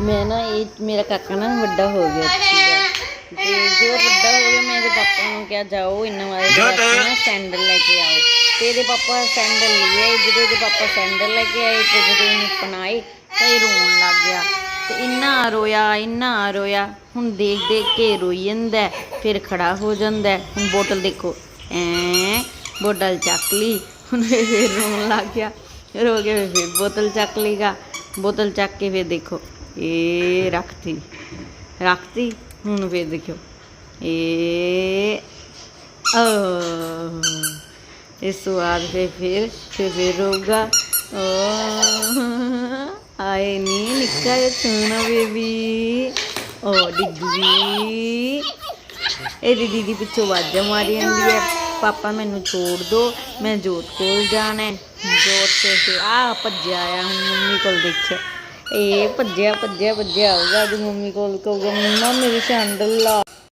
ਮੈਂ ਨਾ ਇਹ ਮੇਰਾ ਕਾਕਾ ਨਾ ਵੱਡਾ ਹੋ ਗਿਆ ਸੀਗਾ ਤੇ ਜੋ ਵੱਡਾ ਹੋ ਗਿਆ ਮੈਂ ਇਹਦੇ ਪਾਪਾ ਨੂੰ ਕਿਹਾ ਜਾਓ ਇਹਨਾਂ ਵਾਲੇ ਵਾਸਤੇ ਨਾ ਸੈਂਡਲ ਲੈ ਕੇ ਆਓ। ਤੇ ਇਹਦੇ ਪਾਪਾ ਸੈਂਡਲ ਲੈ ਆਏ ਜਦੋਂ ਇਹਦੇ ਪਾਪਾ ਸੈਂਡਲ ਲੈ ਕੇ ਆਏ ਤੇ ਜਦੋਂ ਇਹਨੂੰ ਪਨਾਏ ਤਾਂ ਇਹ ਰੋਣ ਲੱਗ ਗਿਆ। ਤੇ ਇੰਨਾ ਰੋਇਆ ਇੰਨਾ ਰੋਇਆ। ਹੁਣ ਦੇਖ ਦੇਖ ਕੇ ਰੋਈ ਜਾਂਦਾ ਫਿਰ ਖੜਾ ਹੋ ਜਾਂਦਾ। ਹੁਣ ਬੋਤਲ ਦੇਖੋ। ਐ ਬੋਤਲ ਚੱਕ ਲਈ। ਹੁਣ ਫਿਰ ਰੋਣ ਲੱਗ ਗਿਆ। ਰੋ ਕੇ ਫਿਰ ਬੋਤਲ ਚੱਕ ਲੇਗਾ ਬੋਤਲ ਚੱਕ ਕੇ ਫਿਰ ਦੇਖੋ। ਇਹ ਰੱਖਤੀ ਰੱਖਤੀ, ਹੁਣ ਫਿਰ ਦੇਖਿਓ। ਇਹ ਇਸ ਤੋਂ ਬਾਅਦ ਫਿਰ ਫਿਰ ਫਿਰ ਫਿਰ ਆਏ ਨੀ ਨਿੱਕਾ ਜਿਹਾ ਸੋਹਣਾ ਬੇਬੀ। ਓ, ਡਿੱਗੀ। ਇਹਦੀ ਦੀਦੀ ਪਿੱਛੋਂ ਵਾਜਾ ਮਾਰੀ ਜਾਂਦੀ ਹੈ। ਪਾਪਾ, ਮੈਨੂੰ ਛੋੜ ਦੋ, ਮੈਂ ਜੋਤ ਕੋਲ ਜਾਣਾ ਜੋਤ ਤੇ ਫਿਰ ਆ ਭੱਜਿਆ ਆ ਹੁਣ ਮੰਮੀ ਕੋਲ ਦੇਖਿਆ। ਇਹ ਭੱਜਿਆ ਭੱਜਿਆ ਭੱਜਿਆ ਆਊਗਾ ਅੱਜ ਮੰਮੀ ਕੋਲ ਕਹੂਗਾ ਮੰਮਾ ਮੇਰੀ ਸੈਂਡਲ ਲਾ।